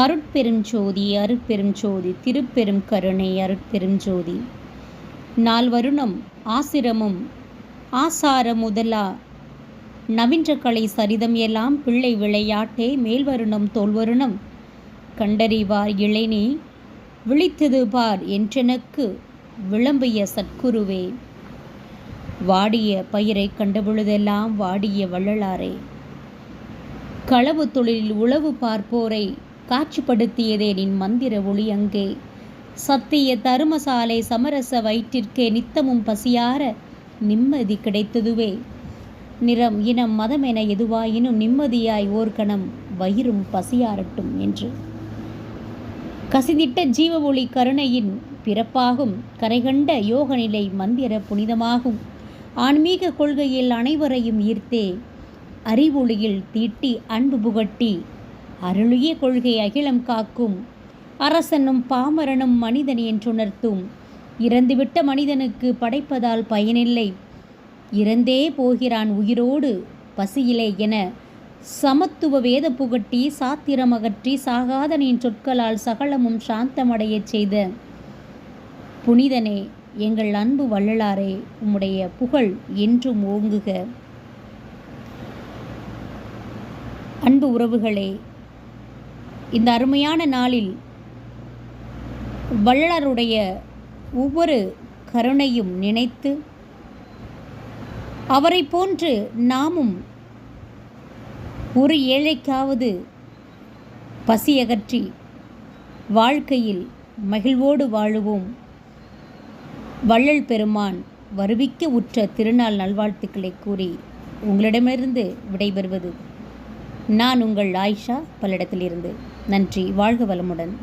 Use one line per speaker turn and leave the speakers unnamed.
அருட்பெருஞ்சோதி அருட்பெருஞ்சோதி திருப்பெரும் கருணை அருட்பெருஞ்சோதி நால்வருணம் ஆசிரமும் ஆசார முதலா. நவீன்ற கலை சரிதம் எல்லாம் பிள்ளை விளையாட்டே மேல்வருணம் தோல்வருணம். கண்டறிவார் இளைனி விழித்தது பார் என்றெனக்கு விளம்பிய சத்குருவே. வாடிய பயிரை கண்டபொழுதெல்லாம் வாடிய வள்ளலாரே. களவு தொழிலில் உளவு பார்ப்போரை காட்சிப்படுத்தியதே நின் மந்திர ஒளி அங்கே. சத்திய தருமசாலை சமரச வயிற்றிற்கே நித்தமும் பசியார நிம்மதி கிடைத்ததுவே. நிறம் இனம் மதம் என எதுவாயினும் நிம்மதியாய் ஓர்கணம் வயிறும் பசியாரட்டும் என்று. கசிதிட்ட ஜீவ ஒளி கருணையின் பிறப்பாகும். கரைகண்ட யோக நிலை மந்திர புனிதமாகும். ஆன்மீக கொள்கையில் அனைவரையும் ஈர்த்தே அறிவொளியில் தீட்டி அன்பு புகட்டி அருளிய கொள்கை அகிலம் காக்கும். அரசனும் பாமரனும் மனிதன் என்றுணர்த்தும். இறந்துவிட்ட மனிதனுக்கு படைப்பதால் பயனில்லை. இறந்தே போகிறான் உயிரோடு பசியிலே என சமத்துவ வேத புகட்டி சாத்திரம் அகற்றி சாகாதனின் சொற்களால் சகலமும் சாந்தமடையச் செய்த. புனிதனே எங்கள் அன்பு வள்ளலாரே உம்முடைய புகழ் என்றும் ஓங்குக. அன்பு உறவுகளே இந்த அருமையான நாளில் வள்ளலருடைய ஒவ்வொரு கருணையும் நினைத்து அவரை போன்று நாமும் ஒரு ஏழைக்காவது பசியகற்றி வாழ்க்கையில் மகிழ்வோடு வாழுவோம். வள்ளல் பெருமான் வருவிக்க உற்ற திருநாள் நல்வாழ்த்துக்களை கூறி உங்களிடமிருந்து விடைபெறுவது நான் உங்கள் ஆயிஷா பல்லடத்திலிருந்து. நன்றி. வாழ்க வளமுடன்.